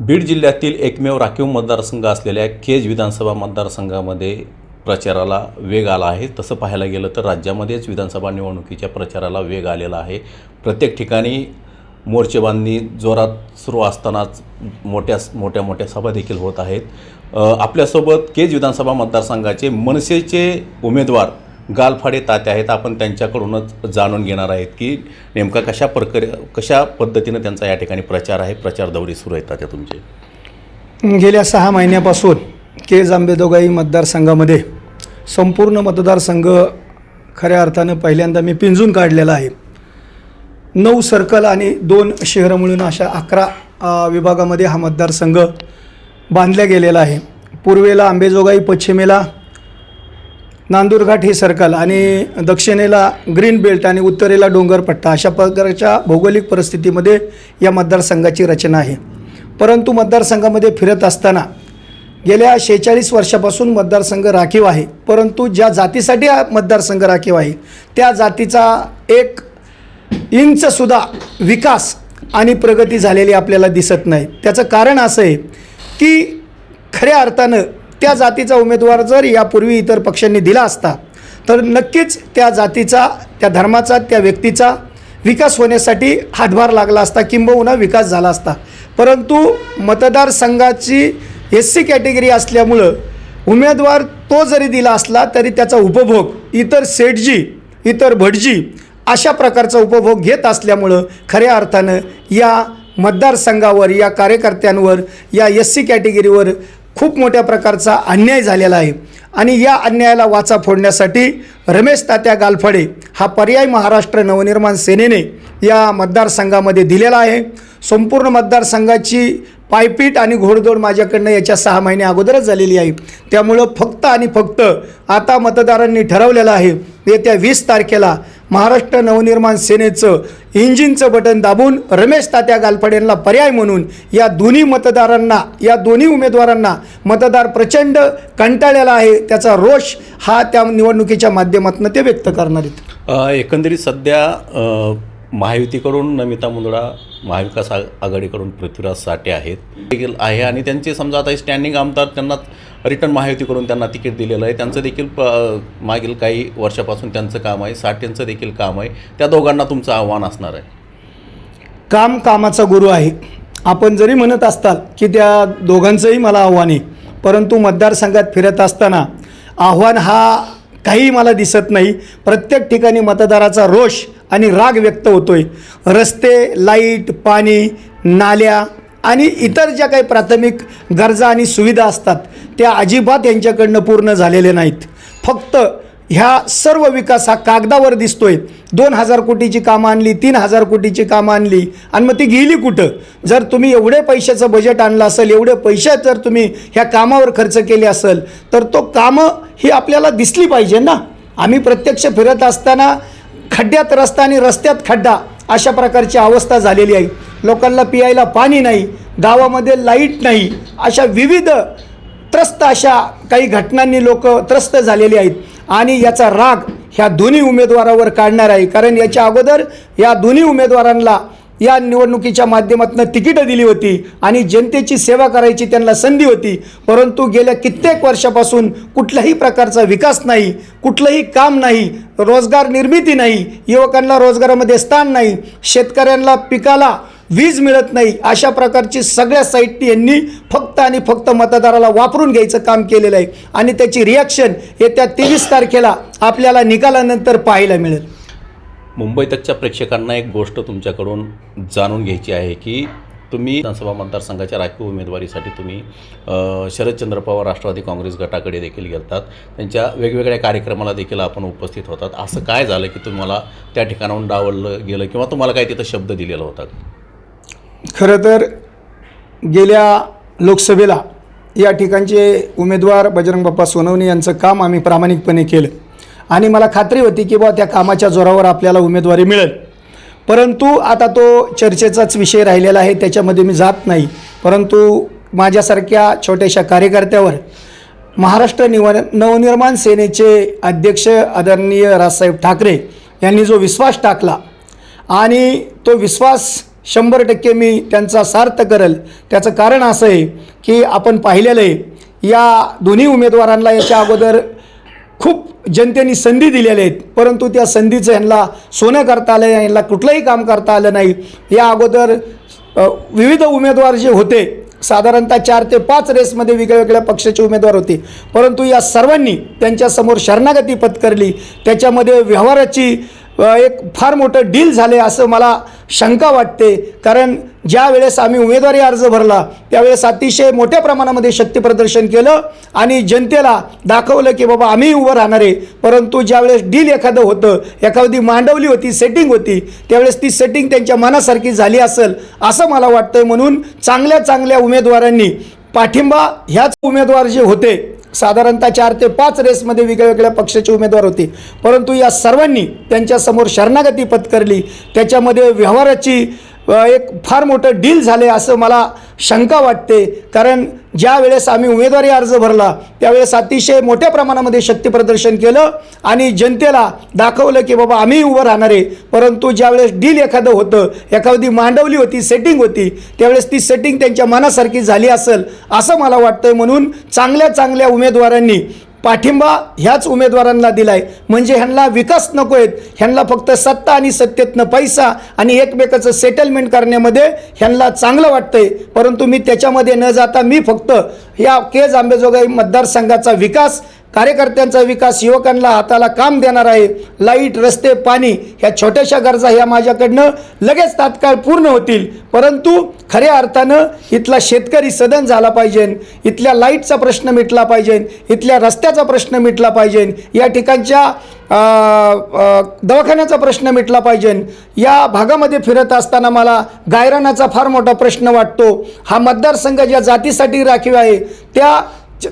बीड जिल्ह्यातील एकमेव राखीव मतदारसंघ असलेल्या केज विधानसभा मतदारसंघामध्ये प्रचाराला वेग आला आहे. तसं पाहायला गेलं तर राज्यामध्येच विधानसभा निवडणुकीच्या प्रचाराला वेग आलेला आहे. प्रत्येक ठिकाणी मोर्चेबांधणी जोरात सुरू असतानाच मोठ्या मोठ्या मोठ्या सभा देखील होत आहेत. आपल्यासोबत केज विधानसभा मतदारसंघाचे मनसेचे उमेदवार गालफाडे तात्या आहेत आपण त्यांच्याकडूनच जाणून घेणार आहेत की नेमका कशा प्रकारे कशा पद्धतीनं त्यांचा या ठिकाणी प्रचार आहे प्रचार दौरे सुरू आहेत तात्या तुमचे? गेल्या सहा महिन्यापासून केज आंबेजोगाई मतदारसंघामध्ये संपूर्ण मतदारसंघ खऱ्या अर्थानं पहिल्यांदा मी पिंजून काढलेला आहे. नऊ सर्कल आणि दोन शहरं मिळून अशा अकरा विभागामध्ये हा मतदारसंघ बांधला गेलेला आहे. पूर्वेला आंबेजोगाई पश्चिमेला नांदूरघाट हे सर्कल आणि दक्षिणेला ग्रीन बेल्ट आणि उत्तरेला डोंगरपट्टा अशा प्रकारच्या भौगोलिक परिस्थितीमध्ये या मतदारसंघाची रचना आहे. परंतु मतदारसंघामध्ये फिरत असताना गेल्या शेहेचाळीस वर्षापासून मतदारसंघ राखीव आहे. परंतु ज्या जातीसाठी हा मतदारसंघ राखीव आहे त्या जातीचा एक इंचसुद्धा विकास आणि प्रगती झालेली आपल्याला दिसत नाही. त्याचं कारण असं आहे की खऱ्या अर्थानं त्या जातीचा उमेदवार जर यापूर्वी इतर पक्षांनी दिला असता तर नक्कीच त्या जातीचा त्या धर्माचा त्या व्यक्तीचा विकास होण्यासाठी हातभार लागला असता किंबहुना विकास झाला असता. परंतु मतदारसंघाची एस सी कॅटेगरी असल्यामुळं उमेदवार तो जरी दिला असला तरी त्याचा उपभोग इतर सेठजी इतर भटजी अशा प्रकारचा उपभोग घेत असल्यामुळं खऱ्या अर्थानं या मतदारसंघावर या कार्यकर्त्यांवर या एस सी कॅटेगरीवर खूप मोठ्या प्रकारचा अन्याय झालेला आहे. आणि या अन्यायाला वाचा फोडण्यासाठी रमेश तात्या गालफडे हा पर्याय महाराष्ट्र नवनिर्माण सेनेने या मतदारसंघामध्ये दिलेला आहे. संपूर्ण मतदारसंघाची पायपीट आणि घोडदौड माझ्याकडनं याच्या सहा महिने अगोदरच झालेली आहे. त्यामुळं फक्त आणि फक्त आता मतदारांनी ठरवलेलं आहे येत्या वीस तारखेला महाराष्ट्र नवनिर्माण सेनेचं इंजिनचं बटन दाबून रमेश तात्या गालफडेंना पर्याय म्हणून या दोन्ही मतदारांना या दोन्ही उमेदवारांना मतदार प्रचंड कंटाळलेला आहे त्याचा रोष हा त्या निवडणुकीच्या माध्यमातून ते व्यक्त करणार आहेत. एकंदरीत सध्या महायुतीकडून नमिता मुंदडा महाविकास आ- आघाडीकडून पृथ्वीराज साठे आहेत. देखील आहे आणि त्यांचे समजा आता स्टँडिंग आमदार त्यांना रिटर्न महायुतीकडून त्यांना तिकीट दिलेलं आहे. त्यांचं देखील प मागील काही वर्षापासून त्यांचं काम आहे. साठेंचं देखील काम आहे. त्या दोघांना तुमचं आव्हान असणार आहे. काम कामाचा गुरु आहे. आपण जरी म्हणत असताल की त्या दोघांचंही मला आव्हान आहे. परंतु मतदारसंघात फिरत असताना आव्हान हा काही मला दिसत नाही. प्रत्येक ठिकाणी मतदाराचा रोष आणि राग व्यक्त होतोय. रस्ते लाइट पाणी नाल्या आणि इतर ज्या काही प्राथमिक गरजा आणि सुविधा असतात त्या अजिबात यांच्याकडनं पूर्ण झालेल्या नाहीत. फक्त ह्या सर्व विकास हा कागदावर दिसतोय. दोन हजार कोटीची कामं आणली तीन हजार कोटीची कामं आणली आणि मग ती गेली कुठं? जर तुम्ही एवढे पैशाचं बजेट आणलं असेल एवढे पैसे जर तुम्ही ह्या कामावर खर्च केले असेल तर तो कामं ही आपल्याला दिसली पाहिजे ना? आम्ही प्रत्यक्ष फिरत असताना खड्ड्यात रस्ता आणि रस्त्यात खड्डा अशा प्रकारची अवस्था झालेली आहे. लोकांना पियायला पाणी नाही गावामध्ये लाइट नाही अशा विविध त्रस्त अशा काही घटनांनी लोक त्रस्त झालेली आहेत. आणि याचा राग ह्या दोन्ही उमेदवारावर काढणार आहे. कारण याच्या अगोदर या दोन्ही उमेदवारांना या निवडणुकीच्या माध्यमातून तिकीटं दिली होती आणि जनतेची सेवा करायची त्यांना संधी होती. परंतु गेल्या कित्येक वर्षापासून कुठल्याही प्रकारचा विकास नाही कुठलंही काम नाही रोजगार निर्मिती नाही युवकांना रोजगारामध्ये स्थान नाही शेतकऱ्यांना पिकाला वीज मिळत नाही अशा प्रकारची सगळ्या साईटनी यांनी फक्त आणि फक्त मतदाराला वापरून घ्यायचं काम केलेलं आहे. आणि त्याची रिॲक्शन येत्या तेवीस तारखेला आपल्याला निकालानंतर पाहायला मिळेल. मुंबईतचच्या प्रेक्षकांना एक गोष्ट तुमच्याकडून जाणून घ्यायची आहे की तुम्ही विधानसभा मतदारसंघाच्या राखीव उमेदवारीसाठी तुम्ही शरदचंद्र पवार राष्ट्रवादी काँग्रेस गटाकडे देखील गेलतात. त्यांच्या वेगवेगळ्या कार्यक्रमाला देखील आपण उपस्थित होतात. असं काय झालं की तुम्हाला त्या ठिकाणाहून डावललं गेलं किंवा तुम्हाला काय तिथं शब्द दिलेला होता? खरं तर गेल्या लोकसभेला या ठिकाणचे उमेदवार बजरंग बाप्पा सोनवणे यांचं काम आम्ही प्रामाणिकपणे केलं. आणि मला खात्री होती की बा त्या कामाच्या जोरावर आपल्याला उमेदवारी मिळेल. परंतु आता तो चर्चेचाच विषय राहिलेला आहे त्याच्यामध्ये मी जात नाही. परंतु माझ्यासारख्या छोट्याशा कार्यकर्त्यावर महाराष्ट्र निव नवनिर्माण सेनेचे अध्यक्ष आदरणीय राजसाहेब ठाकरे यांनी जो विश्वास टाकला आणि तो विश्वास शंभर टक्के मी त्यांचा सार्थ करेल. त्याचं कारण असं आहे की आपण पाहिलेलं आहे या दोन्ही उमेदवारांना याच्या अगोदर खूप जनतेने संधी दिलेल्या आहेत परंतु त्या संधीचं यांना सोनं करता आलं यांना कुठलंही काम करता आलं नाही. या अगोदर विविध उमेदवार जे होते साधारणतः चार ते पाच रेसमध्ये वेगळ्या पक्षाचे उमेदवार होते. परंतु या सर्वांनी त्यांच्यासमोर शरणागती पत्करली. त्याच्यामध्ये व्यवहाराची एक फार मोठं डील झाले असं मला शंका वाटते. कारण ज्या वेळेस आम्ही उमेदवारी अर्ज भरला त्यावेळेस अतिशय मोठ्या प्रमाणामध्ये शक्तीप्रदर्शन केलं आणि जनतेला दाखवलं की बाबा आम्ही उभं राहणार आहे. परंतु ज्यावेळेस डील एखादं होतं एखादी मांडवली होती सेटिंग होती त्यावेळेस ती सेटिंग त्यांच्या मनासारखी झाली असेल असं मला वाटतं म्हणून चांगल्या चांगल्या उमेदवारांनी पाठिंबा ह्याच उमेदवार जे होते साधारणतः चार ते पाच रेसमध्ये वेगळ्या पक्षाचे उमेदवार होते. परंतु या सर्वांनी त्यांच्यासमोर शरणागती पत्करली. त्याच्यामध्ये व्यवहाराची एक फार मोठं डील झाले असं मला शंका वाटते. कारण ज्या वेळेस आम्ही उमेदवारी अर्ज भरला त्यावेळेस अतिशय मोठ्या प्रमाणामध्ये शक्तीप्रदर्शन केलं आणि जनतेला दाखवलं की बाबा आम्ही उभं राहणार आहे. परंतु ज्यावेळेस डील एखादं होतं एखादी मांडवली होती सेटिंग होती त्यावेळेस ती सेटिंग त्यांच्या मनासारखी झाली असेल असं मला वाटतं म्हणून चांगल्या चांगल्या उमेदवारांनी पाठिंबा ह्याच उमेदवारांना दिलाय. म्हणजे ह्यांना विकास नको आहेत. ह्यांना फक्त सत्ता आणि सत्तेतनं पैसा आणि एकमेकाचं सेटलमेंट करण्यामध्ये ह्यांना चांगलं वाटतंय. परंतु मी त्याच्यामध्ये न जाता मी फक्त या केज आंबेजोगाई मतदारसंघाचा विकास कार्यकर्त्यांचा विकास युवकांना हाताला काम देणार आहे. लाइट रस्ते पाणी ह्या छोट्याशा गरजा ह्या माझ्याकडनं लगेच तात्काळ पूर्ण होतील. परंतु खऱ्या अर्थानं इथला शेतकरी सदन झाला पाहिजे. इथल्या लाईटचा प्रश्न मिटला पाहिजे. इथल्या रस्त्याचा प्रश्न मिटला पाहिजे. या ठिकाणच्या दवाखान्याचा प्रश्न मिटला पाहिजे. या भागामध्ये फिरत असताना मला गायरानाचा फार मोठा प्रश्न वाटतो. हा मतदारसंघ ज्या जातीसाठी राखीव आहे त्या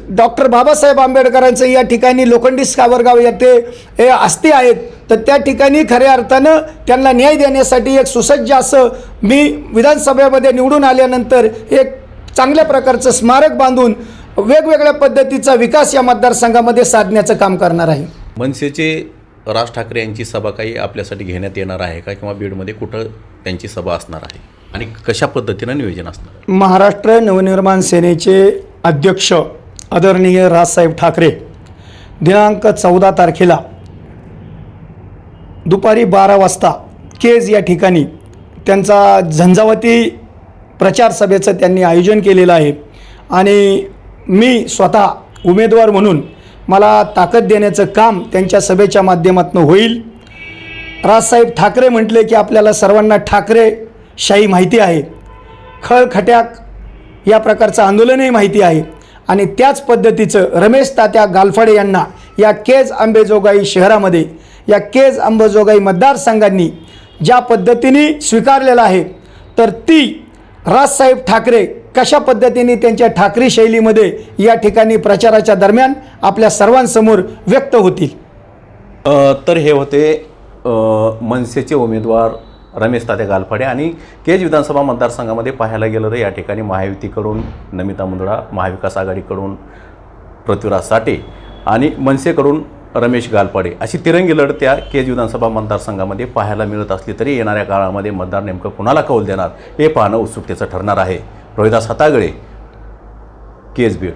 डॉक्टर बाबासाहेब आंबेडकरांचं या ठिकाणी लोखंडी सावरगाव येथे हे अस्थी आहेत. तर त्या ठिकाणी खऱ्या अर्थानं त्यांना न्याय देण्यासाठी एक सुसज्ज असं मी विधानसभेमध्ये निवडून आल्यानंतर एक चांगल्या प्रकारचं स्मारक बांधून वेगवेगळ्या पद्धतीचा विकास या मतदारसंघामध्ये साधण्याचं काम करणार आहे. मनसेचे राज ठाकरे यांची सभा काही आपल्यासाठी घेण्यात येणार आहे का? किंवा बीडमध्ये कुठं त्यांची सभा असणार आहे? आणि कशा पद्धतीनं नियोजन असणार? महाराष्ट्र नवनिर्माण सेनेचे अध्यक्ष आदरणीय राजसाहेब ठाकरे दिनांक चौदा तारखेला दुपारी बारा वाजता केज या ठिकाणी त्यांचा झंझावती प्रचार सभेचं त्यांनी आयोजन केलेलं आहे. आणि मी स्वतः उमेदवार म्हणून मला ताकद देण्याचं काम त्यांच्या सभेच्या माध्यमातून होईल. राजसाहेब ठाकरे म्हटले की आपल्याला सर्वांना ठाकरे शाही माहिती आहे. खळखट्याक या प्रकारचं आंदोलनही माहिती आहे. आणि त्याच पद्धतीचं रमेश तात्या गालफाडे यांना या केज अंबेजोगाई शहरामध्ये या केज अंबेजोगाई मतदारसंघांनी ज्या पद्धतीने स्वीकारलेलं आहे तर ती राजसाहेब ठाकरे कशा पद्धतीने त्यांच्या ठाकरे शैलीमध्ये या ठिकाणी प्रचाराच्या दरम्यान आपल्या सर्वांसमोर व्यक्त होतील? तर हे होते मनसेचे उमेदवार रमेश तात्या गालफाडे आणि केज विधानसभा मतदारसंघामध्ये पाहायला गेलं तर या ठिकाणी महायुतीकडून नमिता मुंदडा महाविकास आघाडीकडून पृथ्वीराज साठे आणि मनसेकडून रमेश गालपाडे अशी तिरंगी लढत त्या केज विधानसभा मतदारसंघामध्ये पाहायला मिळत असली तरी येणाऱ्या काळामध्ये मतदार नेमकं कुणाला कौल देणार हे पाहणं उत्सुकतेचं ठरणार आहे. रोहिदास हातागळे केज बीड